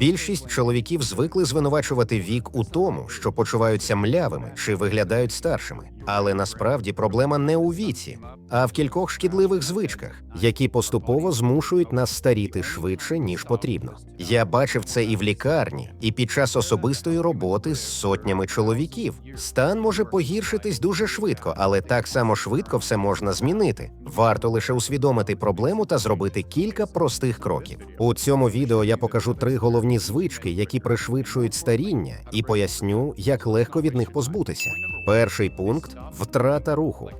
Більшість чоловіків звикли звинувачувати вік у тому, що почуваються млявими чи виглядають старшими. Але насправді проблема не у віці, а в кількох шкідливих звичках, які поступово змушують нас старіти швидше ніж потрібно. Я бачив це і в лікарні, і під час особистої роботи з сотнями чоловіків. Стан може погіршитись дуже швидко, але так само швидко все можна змінити. Варто лише усвідомити проблему та зробити кілька простих кроків. У цьому відео я покажу три головні звички, які пришвидшують старіння, і поясню, як легко від них позбутися. Перший пункт втрата руху.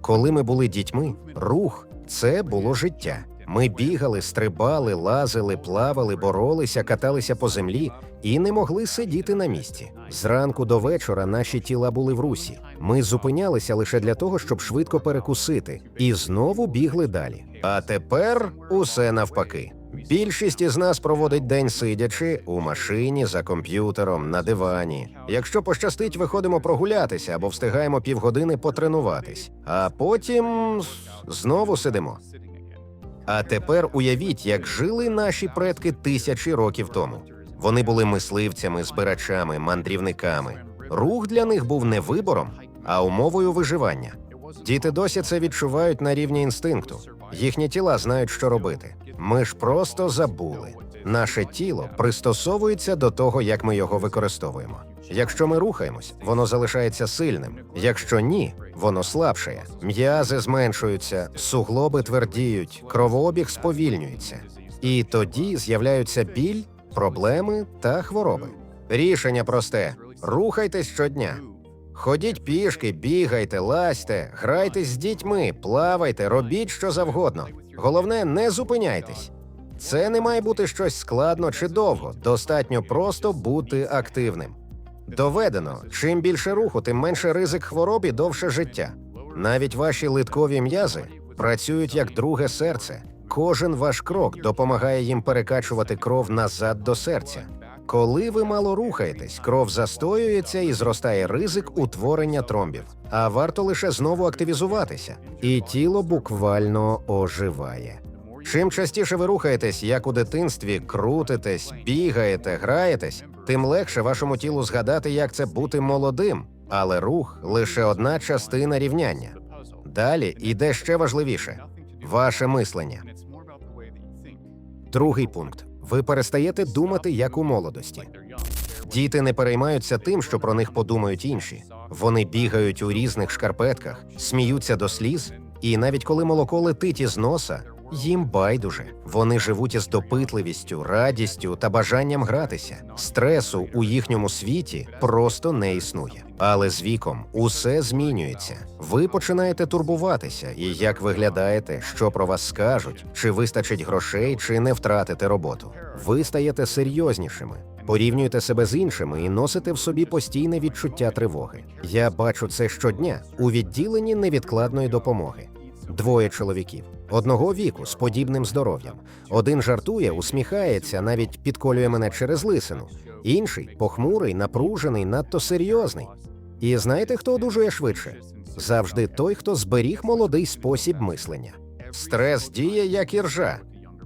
Коли ми були дітьми, рух це було життя. Ми бігали, стрибали, лазили, плавали, боролися, каталися по землі і не могли сидіти на місці. Зранку до вечора наші тіла були в русі. Ми зупинялися лише для того, щоб швидко перекусити, і знову бігли далі. А тепер усе навпаки. Більшість із нас проводить день сидячи у машині за комп'ютером на дивані. Якщо пощастить, виходимо прогулятися або встигаємо півгодини потренуватись, а потім знову сидимо. А тепер уявіть, як жили наші предки тисячі років тому. Вони були мисливцями, збирачами, мандрівниками. Рух для них був не вибором, а умовою виживання. Діти досі це відчувають на рівні інстинкту. Їхні тіла знають, що робити. Ми ж просто забули. Наше тіло пристосовується до того, як ми його використовуємо. Якщо ми рухаємось, воно залишається сильним. Якщо ні, воно слабшає. М'язи зменшуються, суглоби твердіють, кровообіг сповільнюється. І тоді з'являються біль, проблеми та хвороби. Рішення просте: рухайтесь щодня. Ходіть пішки, бігайте, лазьте, грайтесь з дітьми, плавайте, робіть що завгодно. Головне, не зупиняйтесь. Це не має бути щось складно чи довго. Достатньо просто бути активним. Доведено, чим більше руху, тим менше ризик хвороб і довше життя. Навіть ваші литкові м'язи працюють як друге серце. Кожен ваш крок допомагає їм перекачувати кров назад до серця. Коли ви мало рухаєтесь, кров застоюється і зростає ризик утворення тромбів. А варто лише знову активізуватися, і тіло буквально оживає. Чим частіше ви рухаєтесь, як у дитинстві, крутитесь, бігаєте, граєтесь, тим легше вашому тілу згадати, як це бути молодим. Але рух лише одна частина рівняння. Далі іде ще важливіше ваше мислення. Другий пункт: ви перестаєте думати як у молодості. Діти не переймаються тим, що про них подумають інші. Вони бігають у різних шкарпетках, сміються до сліз, і навіть коли молоко летить із носа, їм байдуже. Вони живуть із допитливістю, радістю та бажанням гратися. Стресу у їхньому світі просто не існує. Але з віком усе змінюється. Ви починаєте турбуватися, і як виглядаєте, що про вас скажуть, чи вистачить грошей, чи не втратите роботу. Ви стаєте серйознішими. Порівнюєте себе з іншими і носите в собі постійне відчуття тривоги. Я бачу це щодня у відділенні невідкладної допомоги. Двоє чоловіків одного віку з подібним здоров'ям. Один жартує, усміхається, навіть підколює мене через лисину. Інший похмурий, напружений, надто серйозний. І знаєте, хто одужує швидше? Завжди той, хто зберіг молодий спосіб мислення. Стрес діє як іржа.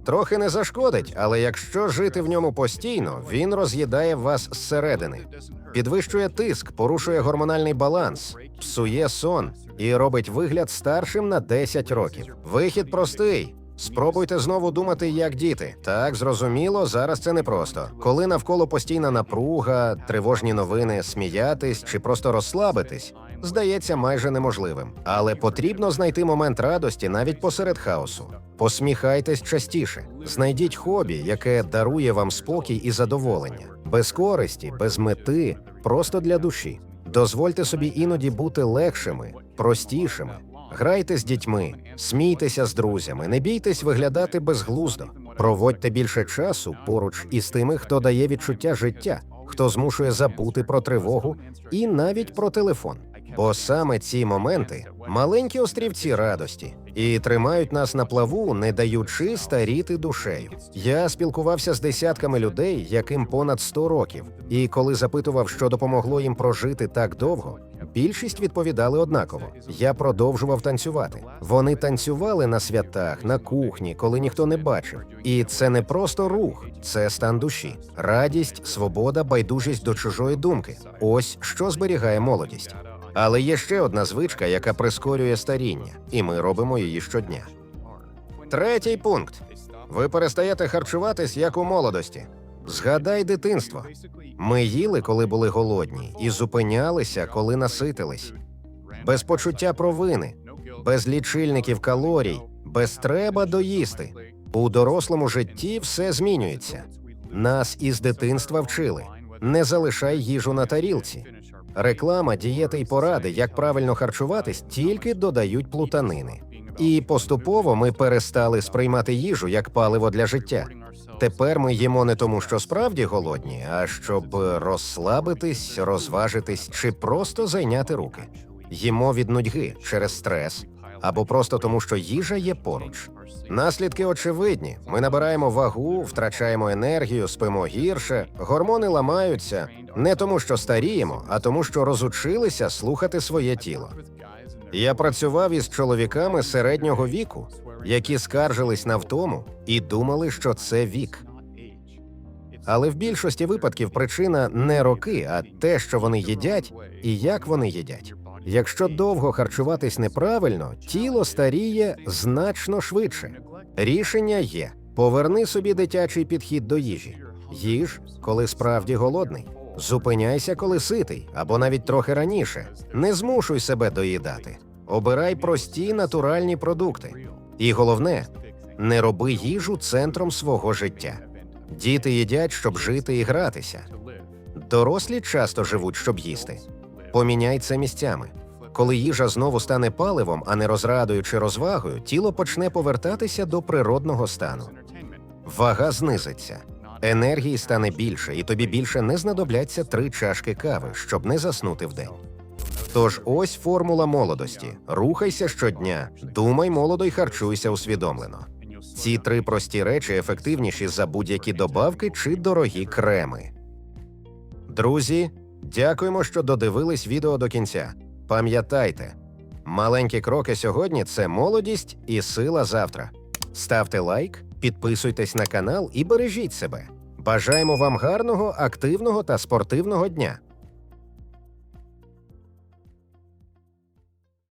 Трохи не зашкодить, але якщо жити в ньому постійно, він роз'їдає вас зсередини, підвищує тиск, порушує гормональний баланс, псує сон і робить вигляд старшим на 10 років. Вихід простий. Спробуйте знову думати як діти. Так, зрозуміло, зараз це непросто. Коли навколо постійна напруга, тривожні новини, сміятись чи просто розслабитись, здається майже неможливим. Але потрібно знайти момент радості навіть посеред хаосу. Посміхайтесь частіше, знайдіть хобі, яке дарує вам спокій і задоволення, без користі, без мети, просто для душі. Дозвольте собі іноді бути легшими, простішими. Грайте з дітьми, смійтеся з друзями, не бійтесь виглядати безглуздо. Проводьте більше часу поруч із тими, хто дає відчуття життя, хто змушує забути про тривогу і навіть про телефон. Бо саме ці моменти маленькі острівці радості, і тримають нас на плаву, не даючи старіти душею. Я спілкувався з десятками людей, яким понад 100 років, і коли запитував, що допомогло їм прожити так довго, більшість відповідали однаково: я продовжував танцювати. Вони танцювали на святах, на кухні, коли ніхто не бачив. І це не просто рух, це стан душі, радість, свобода, байдужість до чужої думки. Ось що зберігає молодість. Але є ще одна звичка, яка прискорює старіння, і ми робимо її щодня. Третій пункт: ви перестаєте харчуватись як у молодості. Згадай дитинство. Ми їли, коли були голодні, і зупинялися, коли наситились. Без почуття провини, без лічильників калорій, без треба доїсти. У дорослому житті все змінюється. Нас із дитинства вчили. Не залишай їжу на тарілці. Реклама, дієти й поради, як правильно харчуватись, тільки додають плутанини. І поступово ми перестали сприймати їжу як паливо для життя. Тепер ми їмо не тому, що справді голодні, а щоб розслабитись, розважитись чи просто зайняти руки. Їмо від нудьги через стрес або просто тому, що їжа є поруч. Наслідки очевидні: ми набираємо вагу, втрачаємо енергію, спимо гірше, гормони ламаються не тому, що старіємо, а тому, що розучилися слухати своє тіло. Я працював із чоловіками середнього віку, які скаржились на втому і думали, що це вік. Але в більшості випадків причина не роки, а те, що вони їдять і як вони їдять. Якщо довго харчуватись неправильно, тіло старіє значно швидше. Рішення є: поверни собі дитячий підхід до їжі. Їж, коли справді голодний. Зупиняйся, коли ситий, або навіть трохи раніше. Не змушуй себе доїдати. Обирай прості натуральні продукти. І головне, не роби їжу центром свого життя. Діти їдять, щоб жити і гратися. Дорослі часто живуть, щоб їсти. Поміняй це місцями. Коли їжа знову стане паливом, а не розрадою чи розвагою, тіло почне повертатися до природного стану. Вага знизиться, енергії стане більше, і тобі більше не знадобляться три чашки кави, щоб не заснути вдень. Тож ось формула молодості: рухайся щодня, думай молодо й харчуйся усвідомлено. Ці три прості речі ефективніші за будь-які добавки чи дорогі креми. Друзі, дякуємо, що додивились відео до кінця. Пам'ятайте, маленькі кроки сьогодні це молодість і сила завтра. Ставте лайк, підписуйтесь на канал і бережіть себе. Бажаємо вам гарного, активного та спортивного дня.